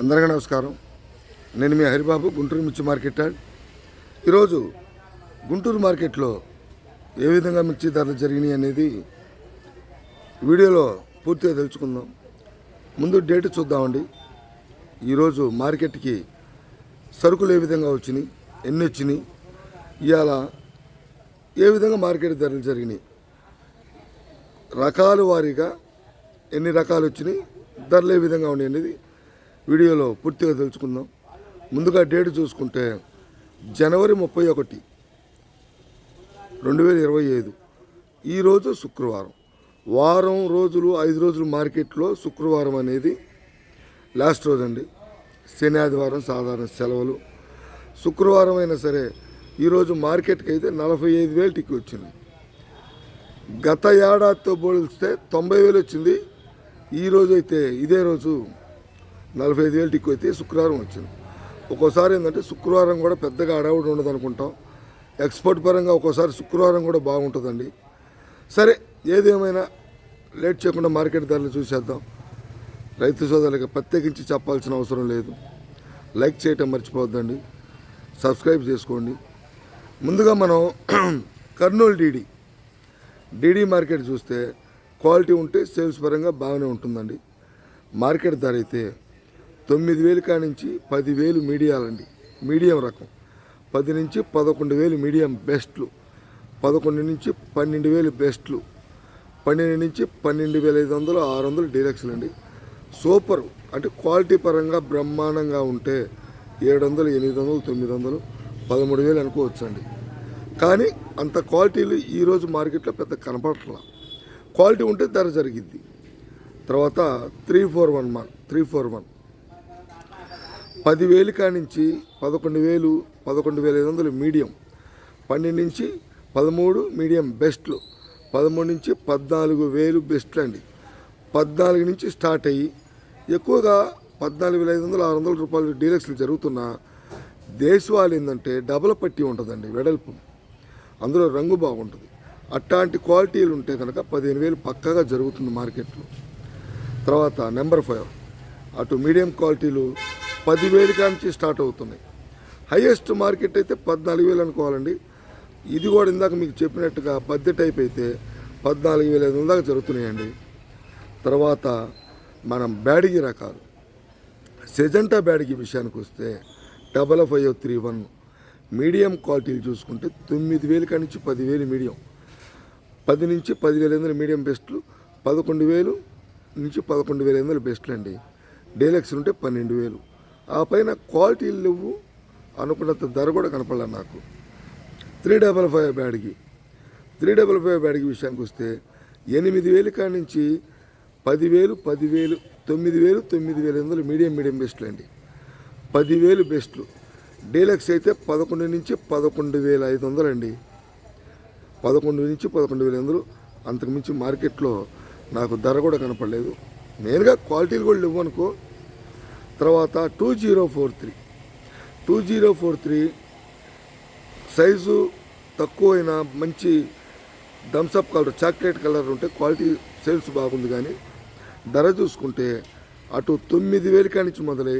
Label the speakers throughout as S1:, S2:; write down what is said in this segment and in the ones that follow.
S1: అందరికీ నమస్కారం. నేను మీ హరిబాబు గుంటూరు మిర్చి మార్కెట్ ఈరోజు గుంటూరు మార్కెట్లో ఏ విధంగా మిర్చి ధరలు జరిగినాయి అనేది వీడియోలో పూర్తిగా తెలుసుకుందాం. ముందు డేట్ చూద్దామండి. ఈరోజు మార్కెట్కి సరుకులు ఏ విధంగా వచ్చినాయి ఎన్ని వచ్చినాయి ఇవాళ ఏ విధంగా మార్కెట్ ధరలు జరిగినాయి రకాల వారీగా ఎన్ని రకాలు వచ్చినాయి ధరలు ఏ విధంగా ఉన్నాయి అనేది వీడియోలో పూర్తిగా తెలుసుకుందాం. ముందుగా డేట్ చూసుకుంటే జనవరి ముప్పై ఒకటి రెండు వేల ఇరవై ఐదు. ఈరోజు శుక్రవారం. వారం రోజులు ఐదు రోజులు మార్కెట్లో శుక్రవారం అనేది లాస్ట్ రోజు అండి. శని ఆదివారం సాధారణ సెలవులు. శుక్రవారం అయినా సరే ఈరోజు మార్కెట్కి అయితే నలభై ఐదు వేలు టిక్కి వచ్చింది. గత ఏడాదితో పోలిస్తే తొంభై వేలు వచ్చింది. ఈ అయితే ఇదే రోజు నలభై ఐదు వేలు టిక్కు అయితే శుక్రవారం వచ్చింది. ఒక్కోసారి ఏంటంటే శుక్రవారం కూడా పెద్దగా అడవుడు ఉండదు అనుకుంటాం. ఎక్స్పోర్ట్ పరంగా ఒక్కోసారి శుక్రవారం కూడా బాగుంటుందండి. సరే ఏదేమైనా లేట్ చేయకుండా మార్కెట్ ధరలు చూసేద్దాం. రైతు సోదరులకు ప్రత్యేకించి చెప్పాల్సిన అవసరం లేదు. లైక్ చేయటం మర్చిపోవద్దండి. సబ్స్క్రైబ్ చేసుకోండి. ముందుగా మనం కర్నూలు డీడీ. డీడీ మార్కెట్ చూస్తే క్వాలిటీ ఉంటే సేల్స్ పరంగా బాగానే ఉంటుందండి. మార్కెట్ ధర అయితే తొమ్మిది వేలు కానించి పదివేలు మీడియాలండి. మీడియం రకం. పది నుంచి పదకొండు వేలు మీడియం బెస్ట్లు. పదకొండు నుంచి పన్నెండు వేలు బెస్ట్లు. పన్నెండు నుంచి పన్నెండు వేల ఐదు వందలు ఆరు వందలు డీలక్స్లు అండి సూపర్. అంటే క్వాలిటీ పరంగా బ్రహ్మాండంగా ఉంటే ఏడు వందలు ఎనిమిది వందలు తొమ్మిది వందలు పదమూడు వేలు అనుకోవచ్చు అండి కానీ అంత క్వాలిటీలు ఈరోజు మార్కెట్లో పెద్ద కనపడట్లా. క్వాలిటీ ఉంటే ధర జరిగిద్ది. తర్వాత త్రీ ఫోర్ వన్ మా త్రీ ఫోర్ వన్. పదివేలు కానించి పదకొండు వేలు పదకొండు వేల ఐదు వందలు మీడియం. పన్నెండు నుంచి పదమూడు మీడియం బెస్ట్లు. పదమూడు నుంచి పద్నాలుగు వేలు బెస్ట్లు అండి. పద్నాలుగు నుంచి స్టార్ట్ అయ్యి ఎక్కువగా పద్నాలుగు వేల ఐదు వందలు ఆరు వందల రూపాయలు డీలక్స్లు జరుగుతున్న దేశవాళీ ఏంటంటే డబల్ పట్టి ఉంటుందండి వెడల్పు. అందులో రంగు బాగుంటుంది. అట్లాంటి క్వాలిటీలు ఉంటే కనుక పదిహేను వేలు పక్కగా జరుగుతుంది మార్కెట్లో. తర్వాత నెంబర్ ఫైవ్. అటు మీడియం క్వాలిటీలు పదివేలు కాంచి స్టార్ట్ అవుతున్నాయి హైయెస్ట్ మార్కెట్ అయితే పద్నాలుగు వేలు అనుకోవాలండి. ఇది కూడా ఇందాక మీకు చెప్పినట్టుగా పద్దె టైప్ అయితే పద్నాలుగు వేల ఐదు వందల దాకా జరుగుతున్నాయండి. తర్వాత మనం బ్యాడిగి రకాలు. సెజంటా బ్యాడిగి విషయానికి వస్తే double five three one medium క్వాలిటీలు చూసుకుంటే తొమ్మిది వేలు కానించి పదివేలు మీడియం. పది నుంచి పదివేల ఎనిమిది మీడియం బెస్ట్లు పదకొండు వేలు నుంచి పదకొండు వేల ఎనిమిది బెస్ట్లు అండి డీలక్స్ ఉంటే పన్నెండు వేలు. ఆ పైన క్వాలిటీలు లేవు అనుకున్నంత ధర కూడా కనపడలే నాకు. త్రీ డబల్ ఫైవ్ బ్యాడ్కి త్రీ డబల్ ఫైవ్ బ్యాడ్కి విషయానికి వస్తే ఎనిమిది వేలు కాడి నుంచి పదివేలు పదివేలు తొమ్మిది వేలు తొమ్మిది వేల ఎనిమిది మీడియం మీడియం బెస్ట్లు అండి. పదివేలు బెస్ట్లు. డీలక్స్ అయితే పదకొండు నుంచి పదకొండు వేల ఐదు వందలు అండి. పదకొండు నుంచి పదకొండు వేల వందలు. అంతకుమించి మార్కెట్లో నాకు ధర కూడా కనపడలేదు. మెయిన్గా క్వాలిటీలు కూడా లేవు అనుకో తర్వాత two zero four three two zero four three size తక్కువైన మంచి Thums Up colour chocolate colour ఉంటే క్వాలిటీ సేల్స్ బాగుంది కానీ ధర చూసుకుంటే అటు తొమ్మిది వేల నుంచి మొదలై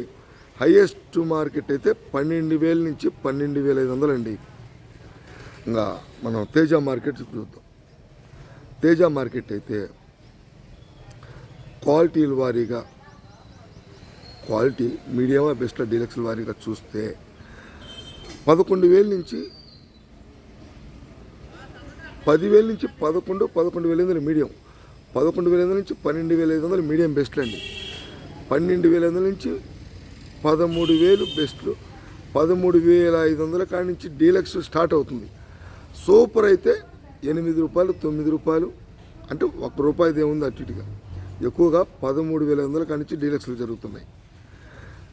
S1: హైయెస్ట్ మార్కెట్ అయితే పన్నెండు వేల నుంచి పన్నెండు వేల ఐదు వందలండి. ఇంకా మనం తేజ మార్కెట్ చూద్దాం. తేజ మార్కెట్ అయితే క్వాలిటీల వారీగా క్వాలిటీ మీడియమా బెస్ట్ డీలక్స్ వారీగా చూస్తే పదకొండు వేల నుంచి పదివేల నుంచి పదకొండు పదకొండు వేల ఐదు వందలు మీడియం. పదకొండు వేల ఐదు నుంచి పన్నెండు వేల ఐదు వందలు మీడియం బెస్ట్లు అండి. పన్నెండు వేల ఐదు వందల నుంచి పదమూడు వేలు బెస్ట్లు. పదమూడు వేల ఐదు వందల కాడి నుంచి డీలక్స్ స్టార్ట్ అవుతుంది. సూపర్ అయితే ఎనిమిది రూపాయలు తొమ్మిది రూపాయలు. అంటే ఒక రూపాయిది ఏముంది అటు ఇటుగా. ఎక్కువగా పదమూడు వేల ఐదు వందల కాడి నుంచి డీలక్స్లు జరుగుతున్నాయి.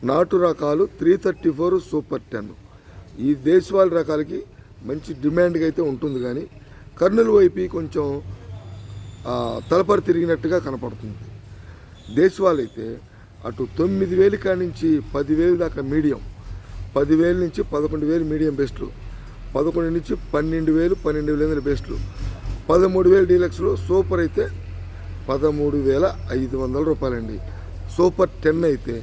S1: నాటు రకాలు three thirty four super ten ఈ దేశవాళి రకాలకి మంచి డిమాండ్గా అయితే ఉంటుంది కానీ కర్నూలు వైపు కొంచెం ఆ, తలపరి తిరిగినట్టుగా కనపడుతుంది. దేశవాళి అయితే అటు తొమ్మిది వేలు కాడి నుంచి పదివేలు దాకా మీడియం. పదివేలు నుంచి పదకొండు వేలు మీడియం బెస్ట్లు పదకొండు నుంచి పన్నెండు వేలు పన్నెండు వేల ఎనిమిది బెస్ట్లు పదమూడు వేలు డీలక్స్లో సూపర్ అయితే పదమూడు వేల ఐదు వందల రూపాయలండి. సూపర్ టెన్ అయితే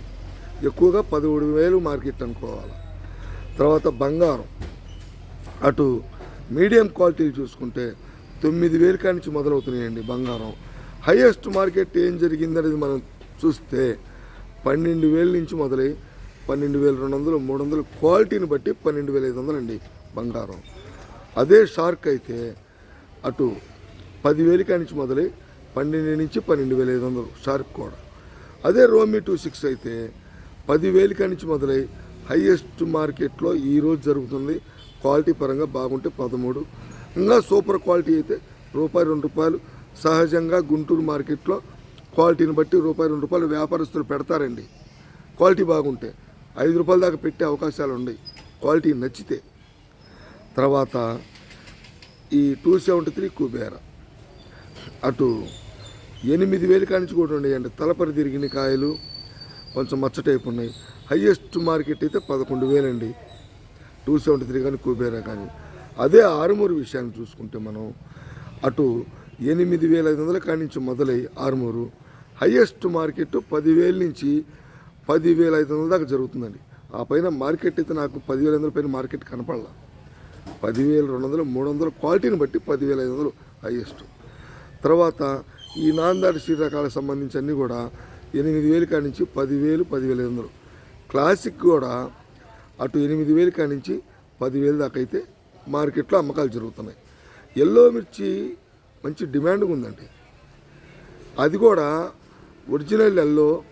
S1: ఎక్కువగా పదమూడు వేలు మార్కెట్ అనుకోవాలి. తర్వాత బంగారం. అటు మీడియం క్వాలిటీలు చూసుకుంటే తొమ్మిది వేలు కాడి నుంచి మొదలవుతున్నాయండి బంగారం. హయ్యెస్ట్ మార్కెట్ ఏం జరిగిందనేది మనం చూస్తే పన్నెండు వేల నుంచి మొదలై పన్నెండు వేల రెండు వందలు మూడు వందలు క్వాలిటీని బట్టి పన్నెండు వేల ఐదు వందలు అండి బంగారం. అదే షార్క్ అయితే అటు పదివేలు కాడి నుంచి మొదలై పన్నెండు నుంచి పన్నెండు వేల ఐదు వందలు షార్క్ కూడా. అదే రోమి టూ సిక్స్ అయితే పదివేలు నుంచి మొదలై హైయెస్ట్ మార్కెట్లో ఈరోజు జరుగుతుంది. క్వాలిటీ పరంగా బాగుంటే పదమూడు. ఇంకా సూపర్ క్వాలిటీ అయితే రూపాయి రెండు రూపాయలు. సహజంగా గుంటూరు మార్కెట్లో క్వాలిటీని బట్టి రూపాయి రెండు రూపాయలు వ్యాపారస్తులు పెడతారండి. క్వాలిటీ బాగుంటే ఐదు రూపాయల దాకా పెట్టే అవకాశాలు ఉన్నాయి. క్వాలిటీ నచ్చితే. తర్వాత ఈ టూ సెవెంటీ త్రీ కుబేరా. అటు ఎనిమిది వేలు కానించి కూడా ఉన్నాయండి. తలపరి తిరిగిన కాయలు. కొంచెం మచ్చ టైప్ ఉన్నాయి. హయ్యెస్ట్ మార్కెట్ అయితే పదకొండు వేలండి. టూ సెవెంటీ త్రీ కానీ కుబేరా కానీ. అదే ఆరుమూరు విషయాన్ని చూసుకుంటే మనం అటు ఎనిమిది వేల ఐదు వందల కాడి నుంచి మొదలై ఆరుమూరు. హయ్యెస్ట్ మార్కెట్ పదివేల నుంచి పదివేల ఐదు వందల దాకా జరుగుతుందండి. ఆ పైన మార్కెట్ అయితే నాకు పదివేల ఐదు వందల పైన మార్కెట్ కనపడాల. పదివేల రెండు వందలు మూడు వందలు క్వాలిటీని బట్టి పదివేల ఐదు వందలు హైయెస్ట్ తర్వాత ఈ నాందాడి శ్రీ రకాలకు సంబంధించి అన్నీ కూడా ఎనిమిది వేలు కాడి నుంచి పదివేలు పదివేల ఐదు వందలు. క్లాసిక్ కూడా అటు ఎనిమిది వేలు కాడి నుంచి పదివేలు దాకా అయితే మార్కెట్లో అమ్మకాలు జరుగుతున్నాయి. ఎల్లో మిర్చి మంచి డిమాండ్గా ఉందండి. అది కూడా ఒరిజినల్ ఎల్లో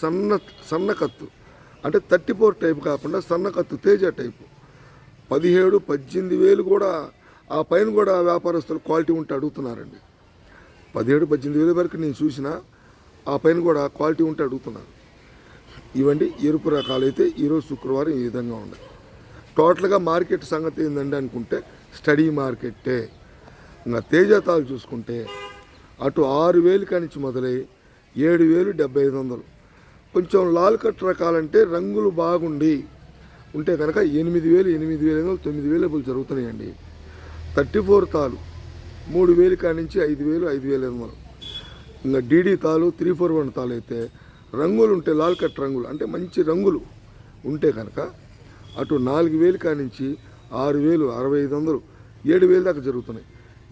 S1: సన్న సన్న కత్తు. అంటే థర్టీ ఫోర్ టైప్ కాకుండా సన్న కత్తు తేజ టైపు. పదిహేడు పద్దెనిమిది వేలు కూడా ఆ పైన కూడా వ్యాపారస్తులు క్వాలిటీ ఉంటే అడుగుతున్నారండి. పదిహేడు పద్దెనిమిది వేల వరకు నేను చూసిన ఆ పైన కూడా క్వాలిటీ ఉంటే అడుగుతున్నారు. ఇవండి ఎరుపు రకాలు అయితే ఈరోజు శుక్రవారం ఈ విధంగా ఉన్నాయి టోటల్గా మార్కెట్ సంగతి ఏందండి అనుకుంటే స్టడీ మార్కెట్టే ఇంకా తేజతాలు చూసుకుంటే అటు ఆరు వేలు కానించి మొదలై ఏడు వేలు డెబ్బై ఐదు వందలు. కొంచెం లాల్ కట్ రకాలంటే రంగులు బాగుండి ఉంటే కనుక ఎనిమిది వేలు ఎనిమిది వేలు ఐదు వందలు తొమ్మిది వేలు ఇప్పుడు జరుగుతున్నాయండి. థర్టీ ఫోర్ తాలు మూడు వేలు కానించి ఐదు వేలు ఐదు వేలు ఐదు వందలు. ఇంకా డీడీ తాలు త్రీ ఫోర్ వన్ తాలు అయితే రంగులు ఉంటే లాల్ కట్ రంగులు అంటే మంచి రంగులు ఉంటే కనుక అటు నాలుగు వేలు కానించి ఆరు వేలు అరవై ఐదు వందలు ఏడు వేలు దాకా జరుగుతున్నాయి.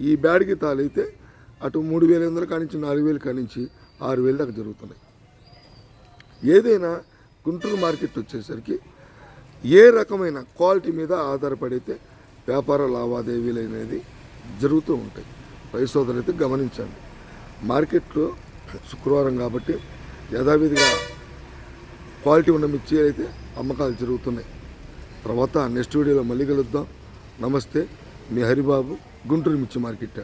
S1: ఈ బ్యాడ్కి తాలు అయితే అటు మూడు వేల ఐదు వందలు కానించి నాలుగు వేలు కానించి ఆరు వేలు దాకా జరుగుతున్నాయి. ఏదైనా గుంటూరు మార్కెట్ వచ్చేసరికి ఏ రకమైన క్వాలిటీ మీద ఆధారపడితే వ్యాపార లావాదేవీలు అనేది జరుగుతూ ఉంటాయి. పరిశోధన అయితే గమనించండి. మార్కెట్లో శుక్రవారం కాబట్టి యథావిధిగా క్వాలిటీ ఉన్న మిర్చి అయితే అమ్మకాలు జరుగుతున్నాయి. తర్వాత నెక్స్ట్ వీడియోలో మళ్ళీ కలుద్దాం. నమస్తే మీ హరిబాబు గుంటూరు మిర్చి మార్కెట్